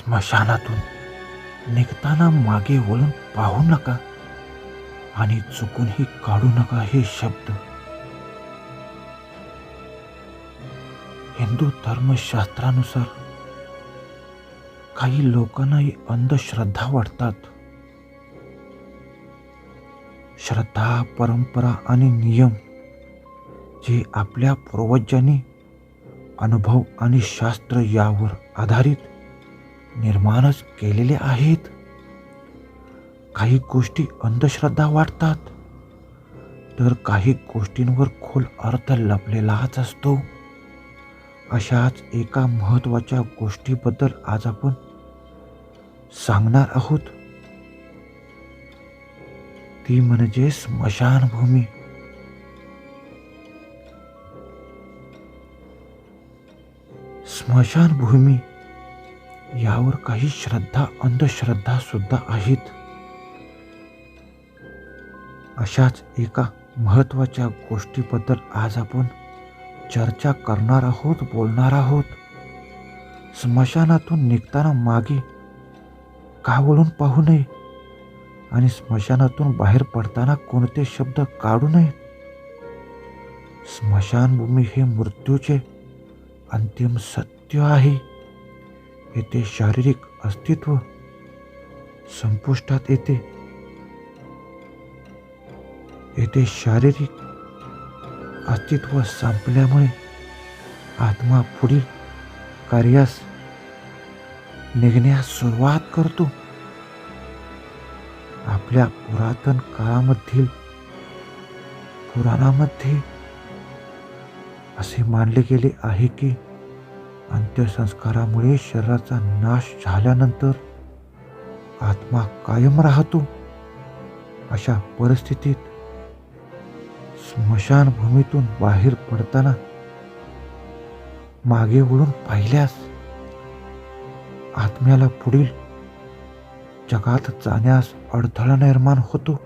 स्मशानातून निघताना मागे वळून पाहू नका आणि चुकूनही काढू नका हे शब्द. हिंदू धर्मशास्त्रानुसार काही लोकांनाही अंधश्रद्धा वाटतात. श्रद्धा परंपरा आणि नियम जे आपल्या पूर्वजांनी अनुभव आणि शास्त्र यावर आधारित निर्माणच केलेले आहेत. काही गोष्टी अंधश्रद्धा वाटतात. तर काही गोष्टींवर खोल अर्थ लपलेलाच असतो. अशाच एका महत्त्वाच्या गोष्टीबद्दल आज आपण सांगणार आहोत. ती म्हणजे स्मशानभूमी. स्मशानभूमी यावर काही श्रद्धा अंधश्रद्धा सुद्धा आहेत. अशाच एका महत्त्वाच्या गोष्टीबद्दल आज आपण चर्चा करणार आहोत बोलणार आहोत. स्मशानातून निघताना मागे का वळून पाहू नये आणि स्मशानातून बाहेर पडताना कोणते शब्द काढू नये. स्मशानभूमी हे मृत्यूचे अंतिम सत्य आहे. येथे शारीरिक अस्तित्व. संपुष्टात येते. येथे शारीरिक अस्तित्व संपल्यामुळे आत्मा पुढील कार्यास निघण्यास सुरुवात करतो. आपल्या पुरातन काळामधील पुराणामध्ये असे मानले गेले आहे की अंत्यसंस्कारामुळे शरीराचा नाश झाल्यानंतर आत्मा कायम राहतो. अशा परिस्थितीत स्मशानभूमीतून बाहेर पडताना मागे वळून पाहिल्यास आत्म्याला पुढील जगात जाण्यास अडथळा निर्माण होतो.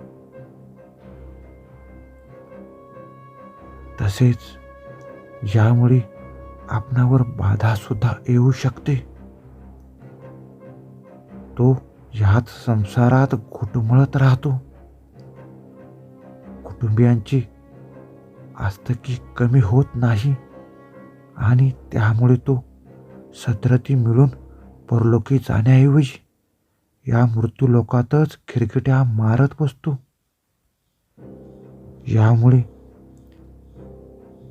तसेच यामुळे आपणावर बाधा सुद्धा येऊ शकते. तो ह्याच संसारात घुटमळत राहतो. कुटुंबियांची आस्तकी कमी होत नाही आणि त्यामुळे तो सदरती मिळून परलोकी जाण्याऐवजी या मृत्यू लोकातच खिरकिट्या मारत बसतो. यामुळे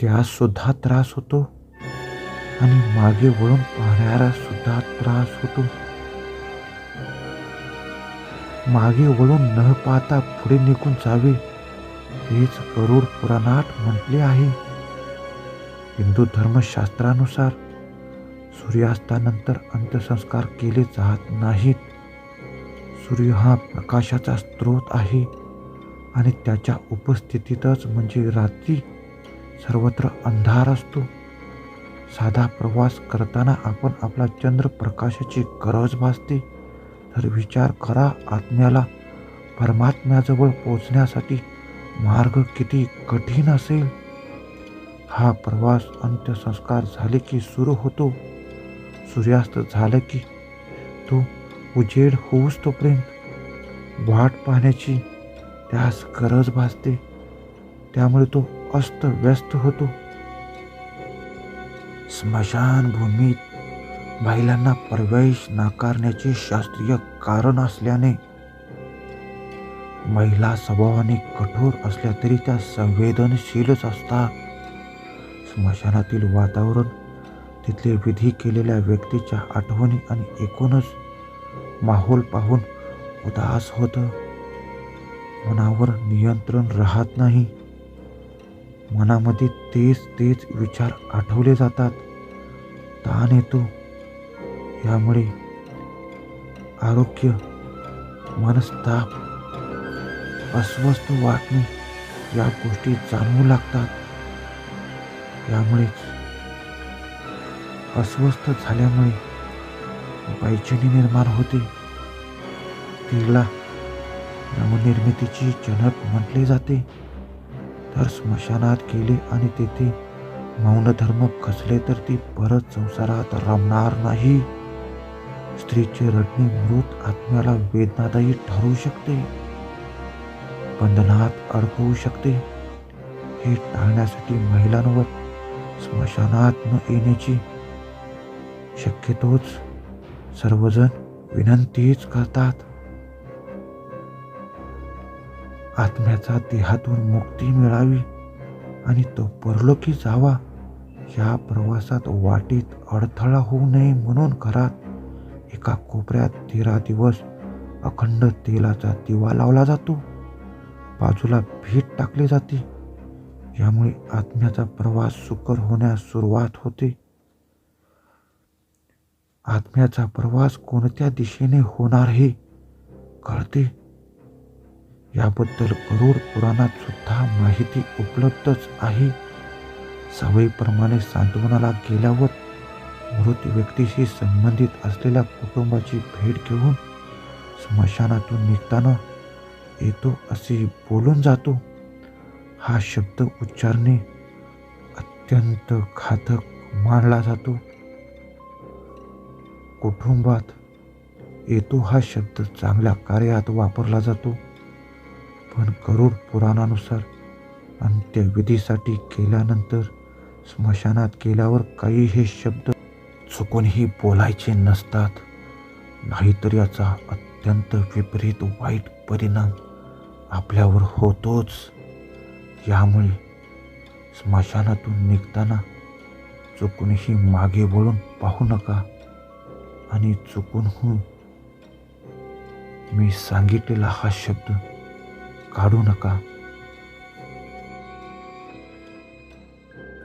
त्यास सुद्धा त्रास होतो. आणि मागे वळून पाहणाऱ्या सुद्धा त्रास होतो. मागे वळून न पाहता पुढे निघून जावे हेच करोड पुराणात म्हटले आहे. हिंदू धर्मशास्त्रानुसार सूर्यास्तानंतर अंत्यसंस्कार केले जात नाहीत. सूर्य हा प्रकाशाचा स्रोत आहे आणि त्याच्या उपस्थितीतच म्हणजे रात्री सर्वत्र अंधार असतो. साधा प्रवास करताना आपण आपला चंद्र प्रकाशाची गरज भासते. तर विचार करा आत्म्याला. परमात्म्याजवळ पोचण्यासाठी मार्ग किती कठीण असेल? हा प्रवास अंत्यसंस्कार झाले की सुरू होतो. सूर्यास्त झालं की तो उजेड होऊस तोपर्यंत. वाट पाहण्याची त्यास गरज भासते. त्यामुळे तो अस्त व्यस्त होतो. स्मशानभूमीत महिलांना प्रवेश नाकारण्याचे शास्त्रीय कारण असल्याने महिला स्वभावाने कठोर असल्या तरी त्या संवेदनशीलच असतात स्मशानातील वातावरण तिथले विधी केलेल्या व्यक्तीच्या आठवणी आणि एकूणच माहोल पाहून उदास होतं. मनावर नियंत्रण राहत नाही. मनामध्ये तेच तेच विचार आठवले जातात. ताण येतो. यामुळे आरोग्य मनस्ताप अस्वस्थ वाटणे या गोष्टी जाणवू लागतात. यामुळेच अस्वस्थ झाल्यामुळे बैचणी निर्माण होते. तिला नवनिर्मितीची जनक म्हटले जाते. तर स्मशानात गेले आणि तेथे मौन धर्म खचले तर ती परत संसारात रमणार नाही. स्त्रीचे रडणे मृत आत्म्याला वेदनादायी ठरू शकते. बंधनात अडकवू शकते. हे टाळण्यासाठी महिलांवर स्मशानात न येण्याची शक्यतोच सर्वजण विनंतीच करतात. आत्म्याचा देहातून मुक्ती मिळावी आणि तो परलोकी जावा. या प्रवासात वाटेत अडथळा होऊ नये म्हणून घरात एका कोपऱ्यात तेरा दिवस अखंड तेलाचा दिवा लावला जातो. बाजूला भीट टाकली जाते. यामुळे आत्म्याचा प्रवास सुकर होण्यास सुरुवात होते. आत्म्याचा प्रवास कोणत्या दिशेने होणार हे कळते. याबद्दल गरुड पुराणात सुद्धा माहिती उपलब्धच आहे. सवयीप्रमाणे सांत्वनाला गेल्यावर मृत व्यक्तीशी संबंधित असलेल्या कुटुंबाची भेट घेऊन स्मशानातून निघताना येतो असे बोलून जातो. हा शब्द उच्चारणे अत्यंत घातक मानला जातो. कुटुंबात येतो हा शब्द चांगल्या कार्यात वापरला जातो. पण गरुड पुराणानुसार अंत्यविधीसाठी केल्यानंतर स्मशानात गेल्यावर काही हे शब्द चुकूनही बोलायचे नसतात. नाहीतर याचा अत्यंत विपरीत वाईट परिणाम आपल्यावर होतोच. यामुळे स्मशानातून निघताना चुकूनही मागे वळून पाहू नका. आणि चुकूनहून मी सांगितलेला हा शब्द काढू नका.